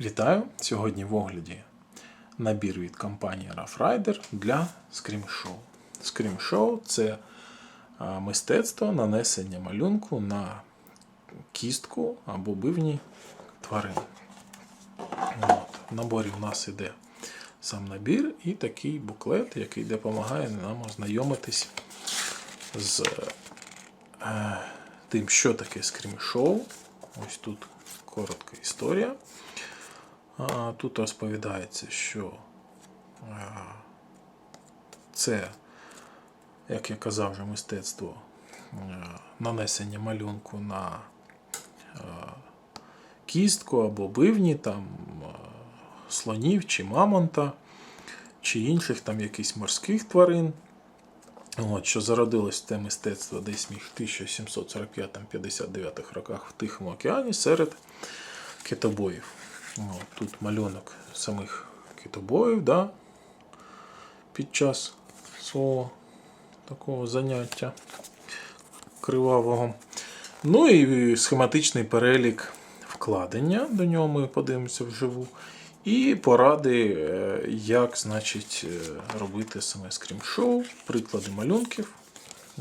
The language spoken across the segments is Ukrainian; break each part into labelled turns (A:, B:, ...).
A: Вітаю! Сьогодні в огляді набір від компанії Rough Rider для. Scream Show це мистецтво нанесення малюнку на кістку або бивні тварини. От. В наборі в нас іде сам набір і такий буклет, який допомагає нам ознайомитись з е, тим, що таке Show. Ось тут коротка історія. Тут розповідається, що це, як я казав, вже мистецтво нанесення малюнку на кістку або бивні, там, слонів чи мамонта, чи інших там якихось морських тварин. От, що зародилось те мистецтво десь між 1745-59 роках в Тихому океані серед китобоїв. От, тут малюнок самих китобоїв да, під час свого такого заняття кривавого. Ну і схематичний перелік вкладення, до нього ми подивимося вживу. І поради, е, як значить, е, робити саме скрім-шоу, приклади малюнків,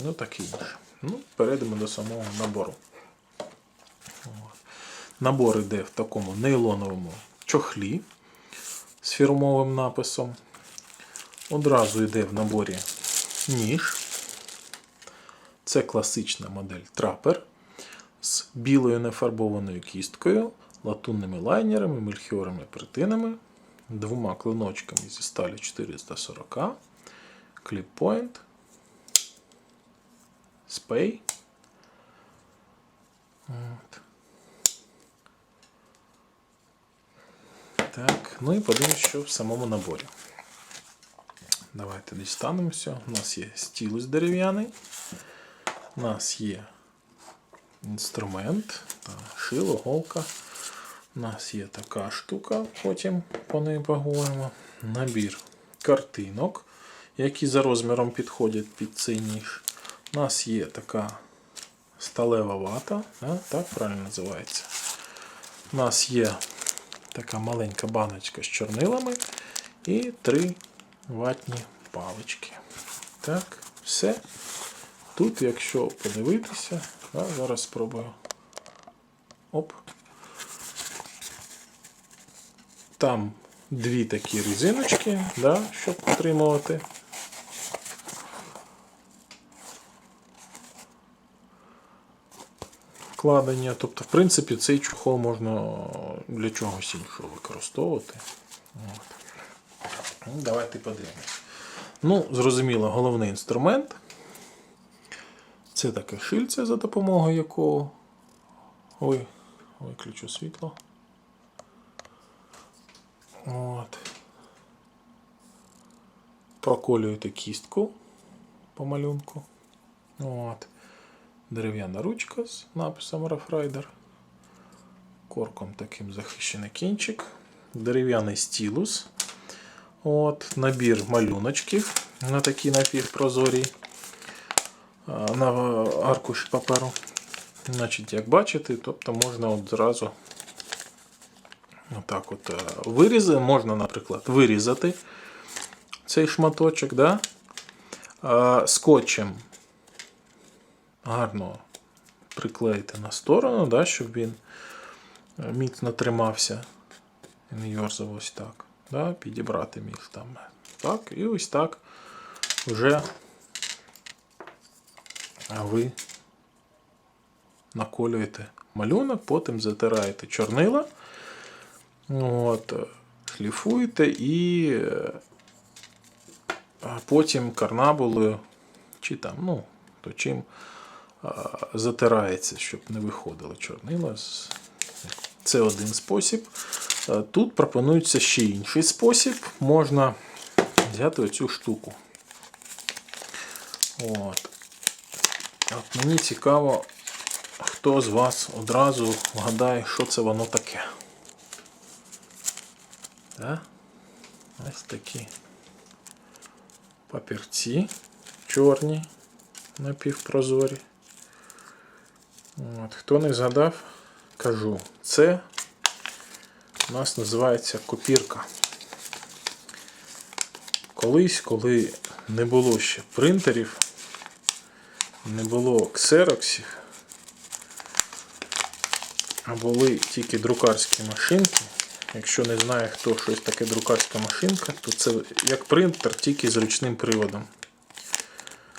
A: ну таке інше. Ну, перейдемо до самого набору. Набор йде в такому нейлоновому чохлі з фірмовим написом. Одразу йде в наборі ніж. Це класична модель трапер з білою нефарбованою кісткою, латунними лайнерами, мельхіорами притинами, двома клиночками зі сталі 440, кліппойнт, спей. Так, ну і подивимось, що в самому наборі. Давайте дістанемося. У нас є стілус дерев'яний. У нас є інструмент, шило, голка. У нас є така штука, потім по неї поговоримо. Набір картинок, які за розміром підходять під цей ніж. У нас є така сталева вата, так правильно називається. У нас є така маленька баночка з чорнилами і три ватні палички. Так, все. Тут, якщо подивитися, я зараз спробую. Оп. Там дві такі резиночки, да, щоб отримувати. Вкладення. Тобто, в принципі, цей чохол можна для чогось іншого використовувати. От. Ну, Давайте подивимось. Ну, зрозуміло, головний інструмент. Це таке шильце, за допомогою якого. Ой, виключу світло. От. Проколюєте кістку по малюнку. От. Дерев'яна ручка з написом Rider. Корком таким захищений кінчик. Дерев'яний стілус. От, Набір малюночків на такій напівпрозорій на аркуші паперу. Значить, як бачите, тобто можна от зразу отак от е, вирізати. Можна, наприклад, вирізати цей шматочок, да? скотчем гарно приклеїти на сторону, да, щоб він е, міцно тримався. Не йорзав ось так. Да, підібрати міг там. Так, і ось так вже ви наколюєте малюнок, потім затираєте чорнила, от, шліфуєте і е, потім карнабулою чи там, ну, то чим затирається, щоб не виходило чорнила. Це один спосіб. Е, Тут пропонується ще інший спосіб. Можна взяти оцю штуку. От. От мені цікаво, хто з вас одразу вгадає, що це воно таке. Да? Ось такі папірці чорні, напівпрозорі. От. Хто не згадав, кажу, це у нас називається копірка. Колись, коли не було ще принтерів, не було ксероксів, а були тільки друкарські машинки. Якщо не знає, хто щось таке друкарська машинка, то це як принтер, тільки з ручним приводом.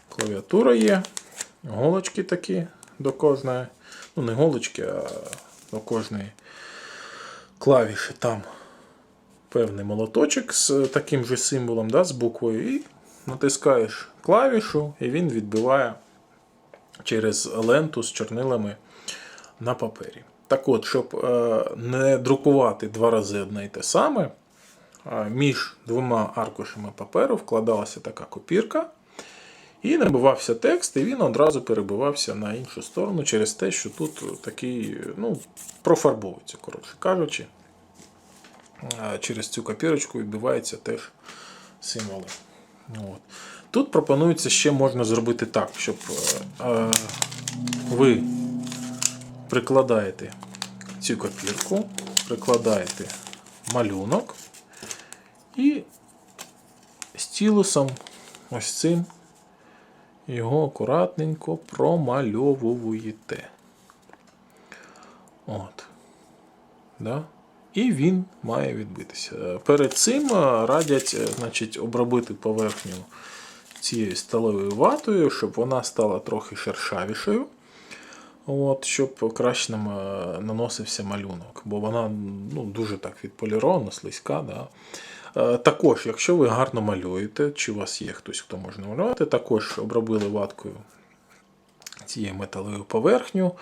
A: Клавіатура є, голочки такі до кожної. Ну, не голочки, а до кожної клавіші там певний молоточок з таким же символом, да, з буквою, і натискаєш клавішу, і він відбиває через ленту з чорнилами на папері. Так от, щоб е, не друкувати два рази одне і те саме, між двома аркушами паперу вкладалася така копірка. І набивався текст, і він одразу перебивався на іншу сторону через те, що тут такий, ну, профарбовується, коротше кажучи. Через цю копірочку відбиваються теж символи. От. Тут пропонується ще можна зробити так, щоб е, ви прикладаєте цю копірку, прикладаєте малюнок і стілусом ось цим його акуратненько промальовуєте. От. Да? І він має відбитися. Перед цим е, радять е, значить, обробити поверхню цією сталевою ватою, щоб вона стала трохи шершавішою. От, щоб краще нам е, наносився малюнок, бо вона ну, дуже так відполірована, слизька. Да? Е, Також, якщо ви гарно малюєте, чи у вас є хтось, хто може малювати, також обробили ваткою цією металевою поверхню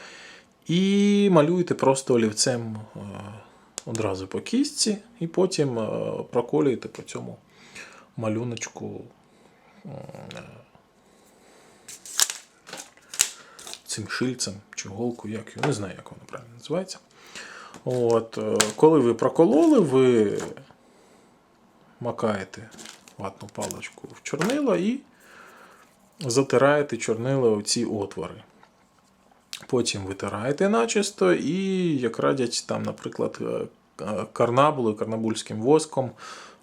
A: і малюєте просто олівцем е, одразу по кістці, і потім е, проколюєте по цьому малюночку цим шильцем чи голкою, як його, не знаю, як воно правильно називається. От, коли ви прокололи, ви макаєте ватну паличку в чорнило і затираєте чорнило в ці отвори. Потім витираєте начисто і, як радять там, наприклад, е, е, карнабулою, карнабульським воском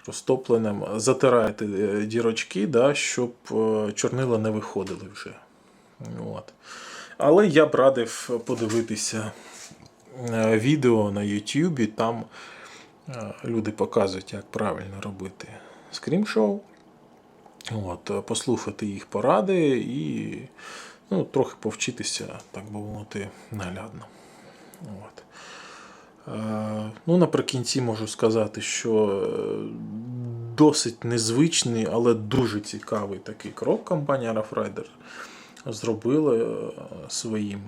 A: розтопленим, затираєте е, дірочки, да, щоб чорнила не виходили вже. От. Але я б радив подивитися відео на YouTube, там люди показують, як правильно робити скріншоу. От, е, послухати їх поради і ну, трохи повчитися, так би мовити, наглядно. От. Е, Ну, наприкінці можу сказати, що е, досить незвичний, але дуже цікавий такий крок компанія Rough Rider зробила е, своїм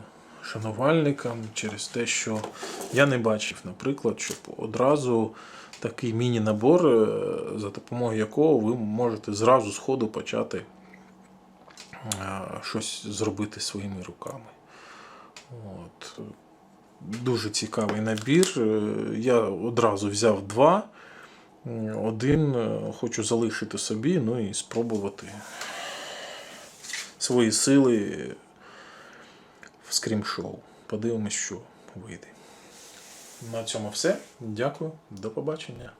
A: шанувальникам через те, що я не бачив, наприклад, щоб одразу такий міні-набор, е, за допомогою якого ви можете зразу з ходу почати е, щось зробити своїми руками. От. Дуже цікавий набір. Е, Я одразу взяв два. Один хочу залишити собі, ну і спробувати свої сили в скрім-шоу. Подивимось, що вийде. На цьому все. Дякую, до побачення.